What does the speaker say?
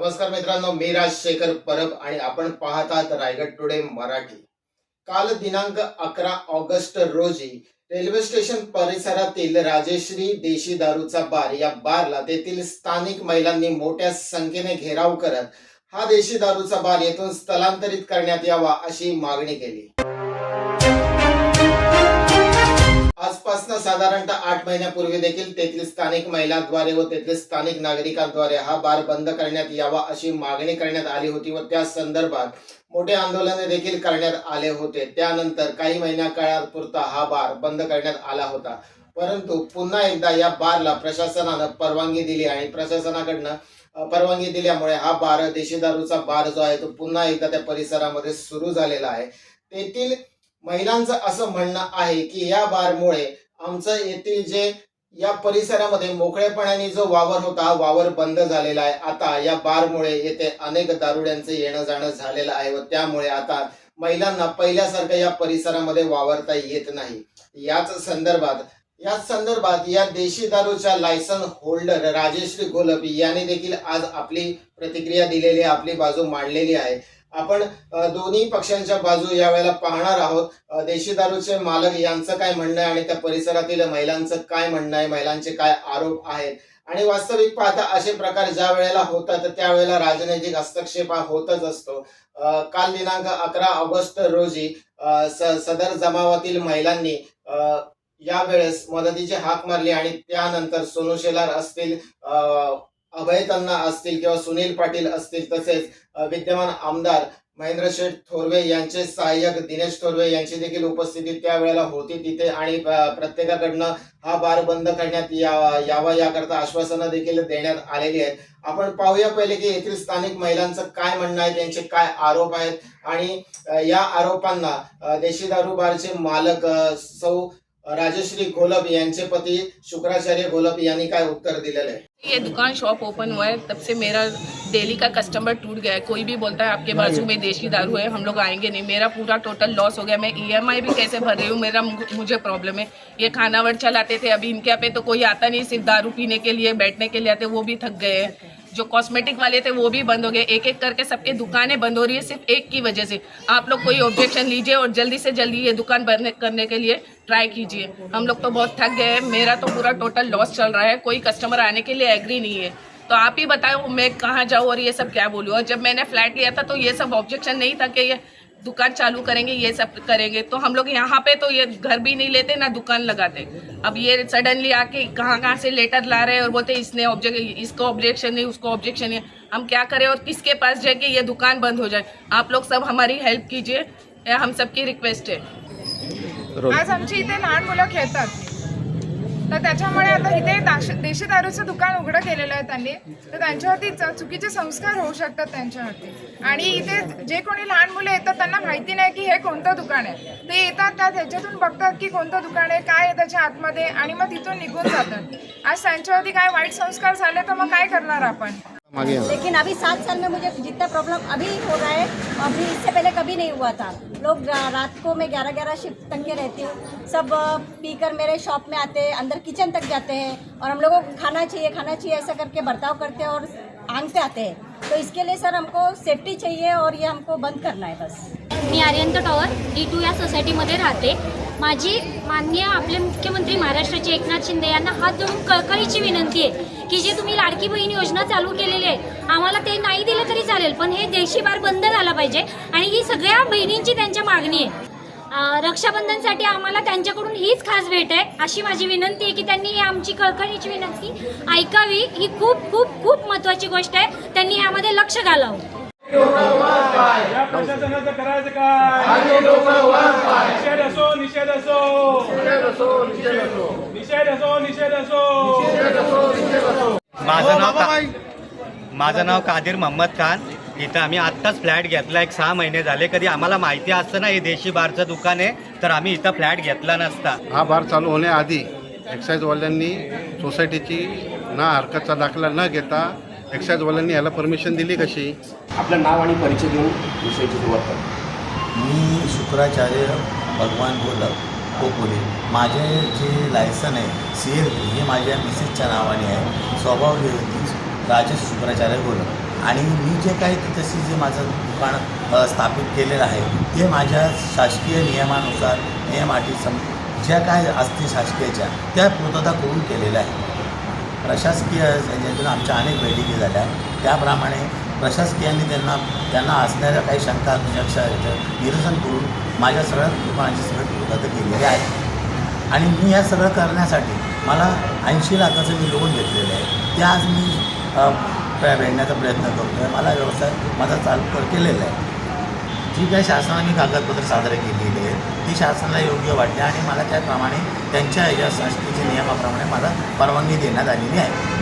नमस्कार मित्रांनो मी राजशेखर परब आणि आपण पाहतात रायगड टुडे मराठी. काल दिनांक अकरा ऑगस्ट रोजी रेल्वे स्टेशन परिसरातील राजेश्री देशी दारूचा बार या बारला तेथील स्थानिक महिलांनी मोठ्या संख्येने घेराव करत हा देशी दारूचा बार येथून स्थलांतरित करण्यात यावा अशी मागणी केली. आजपासून साधारणतः आठ महिन्यापूर्वी देखील तेथील स्थानिक महिलांद्वारे व तेथील स्थानिक नागरिकांद्वारे हा बार बंद करण्यात यावा अशी मागणी करण्यात आली होती व त्या संदर्भात मोठे आंदोलन देखील करण्यात आले होते. त्यानंतर काही महिन्या काळापुरता हा बार बंद करण्यात आला होता. परंतु पुन्हा एकदा या बारला प्रशासनानं परवानगी दिली आणि प्रशासनाकडनं परवानगी दिल्यामुळे हा बार देशी दारूचा बार जो आहे तो पुन्हा एकदा त्या परिसरामध्ये सुरू झालेला आहे. तेथील महिलांचं असं म्हणणं आहे की या बारमुळे आमचं येथील जे या परिसरामध्ये मोकळेपणाने जो वावर होता वावर बंद झालेला आहे. आता या बारमुळे येथे अनेक दारुड्यांचं येणं जाणं झालेलं आहे व त्यामुळे आता महिलांना पहिल्यासारखं या परिसरामध्ये वावरता येत नाही. याच संदर्भात याच संदर्भात या देशी दारूच्या लायसन होल्डर राजेश्री गोलप यांनी देखील आज आपली प्रतिक्रिया दिलेली आपली बाजू मांडलेली आहे. आपण दोन्ही पक्षांच्या बाजू यावेळेला पाहणार आहोत. देशी दारूचे मालक यांचं काय म्हणणं आहे आणि त्या परिसरातील महिलांचं काय म्हणणं आहे महिलांचे काय आरोप आहेत? आणि वास्तविक पाहता असे प्रकार ज्या वेळेला होतात त्यावेळेला राजनैतिक हस्तक्षेप हा होतच असतो. काल दिनांक अकरा ऑगस्ट रोजी स- सदर जमावातील महिलांनी या यावेळेस मदतीची हाक मारली आणि त्यानंतर सोनू शेलार असतील अभयतांना अभय तन्ना असतील किंवा सुनील पाटील असतील तसेच विद्यमान आमदार महेंद्र शेठ थोरवे यांचे सहाय्यक दिनेश थोरवे यांची देखील उपस्थिती त्यावेळेला होती तिथे आणि प्रत्येकाकडनं हा बार बंद करण्यात या- यावा याकरता आश्वासनं देखील देण्यात आलेली आहेत. आपण पाहूया पहिले की येथील स्थानिक महिलांचं काय म्हणणं आहे त्यांचे काय आरोप आहेत आणि या आरोपांना देशी दारू बारचे मालक सौ राजश्री घोलप यांचे पती शुक्राचार्य घोलप यांनी काय उत्तर दिलेलं आहे? ये दुकान शॉप ओपन हुआ है तब से मेरा डेली का कस्टमर टूट गया है। कोई भी बोलता है आपके बाजू में देशी दारू है हम लोग आएँगे नहीं। मेरा पूरा टोटल लॉस हो गया। मैं ईएमआई भी कैसे भर रही हूँ? मेरा मुझे प्रॉब्लम है। ये खानावर चलाते थे अभी इनके यहाँ पे तो कोई आता नहीं सिर्फ़ दारू पीने के लिए बैठने के लिए आते वो भी थक गए हैं। जो कॉस्मेटिक वाले थे वो भी बंद हो गए। एक एक करके सबके दुकानें बंद हो रही है सिर्फ़ एक की वजह से। आप लोग कोई ऑब्जेक्शन लीजिए और जल्दी से जल्दी ये दुकान बंद करने के लिए ट्राई कीजिए। हम लोग तो बहुत थक गए हैं। मेरा तो पूरा टोटल लॉस चल रहा है। कोई कस्टमर आने के लिए एग्री नहीं है। तो आप ही बताओ, मैं कहाँ जाऊँ और ये सब क्या बोलूँ? और जब मैंने फ्लैट लिया था तो ये सब ऑब्जेक्शन नहीं था कि ये दुकान चालू करेंगे, ये सब करेंगे। तो हम लोग यहाँ पे तो ये घर भी नहीं लेते, ना दुकान लगाते। अब ये सडनली आके कहाँ कहाँ से लेटर ला रहे हैं और बोलते इसने ऑब्जेक्ट इसको ऑब्जेक्शन नहीं, उसको ऑब्जेक्शन नहीं। हम क्या करें और किसके पास जाके ये दुकान बंद हो जाए? आप लोग सब हमारी हेल्प कीजिए। हम सबकी रिक्वेस्ट है। आज आमची इथे लहान मुलं खेळतात. तर त्याच्यामुळे आता इथे देशी दारूचं दुकान उघडं केलेलं आहे त्यांनी. तर त्यांच्यावरती च- चुकीचे संस्कार होऊ शकतात त्यांच्यावरती. आणि इथे जे कोणी लहान मुलं येतात त्यांना माहिती नाही की हे कोणतं दुकान आहे. ते येतात त्या त्याच्यातून बघतात की कोणतं दुकान आहे काय आहे त्याच्या आतमध्ये आणि मग तिथून निघून जातात. आज त्यांच्यावरती काय वाईट संस्कार झाले तर मग काय करणार आपण? लेकिन अभी सात साल में मुझे जितना प्रॉब्लम अभी हो रहा है अभी इससे पहले कभी नहीं हुआ था। लोग रा- रात को मैं ग्यारह ग्यारह शिफ्ट तक के रहती हूँ। सब पीकर मेरे शॉप में आते हैं अंदर किचन तक जाते हैं और हम लोगों को खाना चाहिए खाना चाहिए ऐसा करके बर्ताव करते हैं और आंग पे आते हैं। तो इसके लिए सर हमको सेफ्टी चाहिए और ये हमको बंद करना है बस। मी आर्यंत टॉवर डी टू या सोसायटीमध्ये राहते. माझी माननीय आपले मुख्यमंत्री महाराष्ट्र महाराष्ट्राचे एकनाथ शिंदे यांना हात जोडून कळकळीची विनंती आहे. की जे तुम्ही लाडकी बहीण योजना चालू केलेली आहे आम्हाला ते नाही दिलं तरी चालेल पण हे देशी बार बंद झाला पाहिजे आणि ही सगळ्या बहिणींची त्यांच्या मागणी आहे. रक्षाबंधनसाठी आम्हाला त्यांच्याकडून हीच खास भेट आहे अशी माझी विनंती आहे की त्यांनी ही आमची कळकळीची विनंती ऐकावी ही खूप खूप खूप महत्त्वाची गोष्ट आहे त्यांनी यामध्ये लक्ष घालावं. या प्रशासनाचं करायचं काय? निषेध असो निषेध असो. निषेध असो निषेध असो. माझं नाव का माझं नाव कादिर मोहम्मद खान. इथं आम्ही आत्ताच फ्लॅट घेतला एक सहा महिने झाले. कधी आम्हाला माहिती असतं ना हे देशी बारचं दुकान आहे तर आम्ही इथं फ्लॅट घेतला नसता. हा बार चालू होण्याआधी एक्साईजवाल्यांनी सोसायटीची ना हरकतचा दाखला न घेता एक्साईजवाल्यांनी याला परमिशन दिली कशी? आपलं नाव आणि परिचय देऊन विषयाची सुरुवात करतो मी शुक्राचार्य भगवान बोलक कोकोले माझे जे लायसन आहे सी एल हे माझ्या मिसेसच्या नावाने आहे. स्वभाव विरोधी राजेश शुक्राचार्य बोलक आणि मी जे काही तशी जे माझं दुकान स्थापित केलेलं आहे ते माझ्या शासकीय नियमानुसार नियम अटी सम ज्या काय असतील शासकीयच्या त्या पूर्तता करून केलेल्या आहे प्रशासकीय ज्यातून आमच्या अनेक बैठकी झाल्या. त्याप्रमाणे प्रशासकीयांनी त्यांना त्यांना असणाऱ्या काही शंका निरक्षाचं निरसन करून माझ्या सगळ्या दुकानाची सगळं रद्द केलेली आहे. आणि मी हे सगळं करण्यासाठी मला ऐंशी लाखाचं मी लोन घेतलेलं आहे. ते आज मी भेटण्याचा प्रयत्न करतो आहे मला व्यवसाय माझा चालू कर केलेला आहे. जी काही शासनाने कागदपत्र सादर केलेली आहे ती शासनाला योग्य वाटते आणि मला त्याप्रमाणे त्यांच्या या शासकीय नियमाप्रमाणे मला परवानगी देण्यात आलेली आहे.